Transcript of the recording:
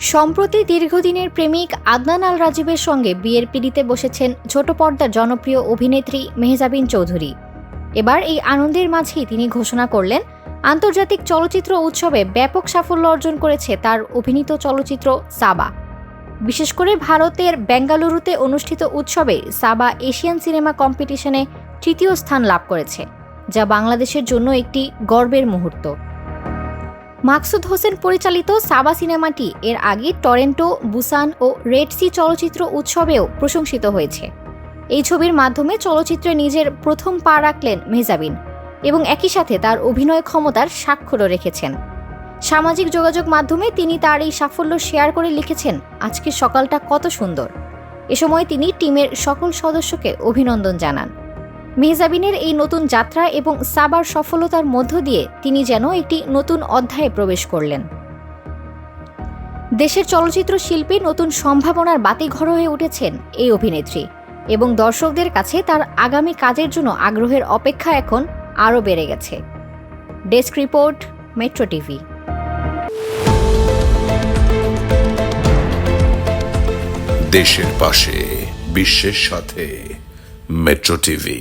সম্প্রতি দীর্ঘদিনের প্রেমিক আদনান আল রাজীবের সঙ্গে বিয়ের পিড়িতে বসেছেন ছোট পর্দার জনপ্রিয় অভিনেত্রী মেহজাবিন চৌধুরী। এবার এই আনন্দের মাঝেই তিনি ঘোষণা করলেন, আন্তর্জাতিক চলচ্চিত্র উৎসবে ব্যাপক সাফল্য অর্জন করেছে তার অভিনীত চলচ্চিত্র সাবা। বিশেষ করে ভারতের বেঙ্গালুরুতে অনুষ্ঠিত উৎসবে সাবা এশিয়ান সিনেমা কম্পিটিশনে তৃতীয় স্থান লাভ করেছে, যা বাংলাদেশের জন্য একটি গর্বের মুহূর্ত। মাকসুদ হোসেন পরিচালিত সাবা সিনেমাটি এর আগে টরেন্টো, বুসান ও রেড সি চলচ্চিত্র উৎসবেও প্রশংসিত হয়েছে। এই ছবির মাধ্যমে চলচ্চিত্রে নিজের প্রথম পা রাখলেন মেহজাবিন এবং একই সাথে তার অভিনয় ক্ষমতার স্বাক্ষরও রেখেছেন। সামাজিক যোগাযোগ মাধ্যমে তিনি তার এই সাফল্য শেয়ার করে লিখেছেন আজকের সকালটা কত সুন্দর। এ সময় তিনি টিমের সকল সদস্যকে অভিনন্দন জানান। মেহজাবিনের এই নতুন যাত্রা এবং সাবার সফলতার মধ্য দিয়ে তিনি যেন একটি নতুন অধ্যায়ে প্রবেশ করলেন। দেশের চলচ্চিত্র শিল্পে নতুন সম্ভাবনার বাতিঘর হয়ে উঠেছেন এই অভিনেত্রী এবং দর্শকদের কাছে তার আগামী কাজের জন্য আগ্রহের অপেক্ষা এখন আরও বেড়ে গেছে। Desk report, Metro TV. দেশের পাশে, বিশ্বের সাথে। Metro TV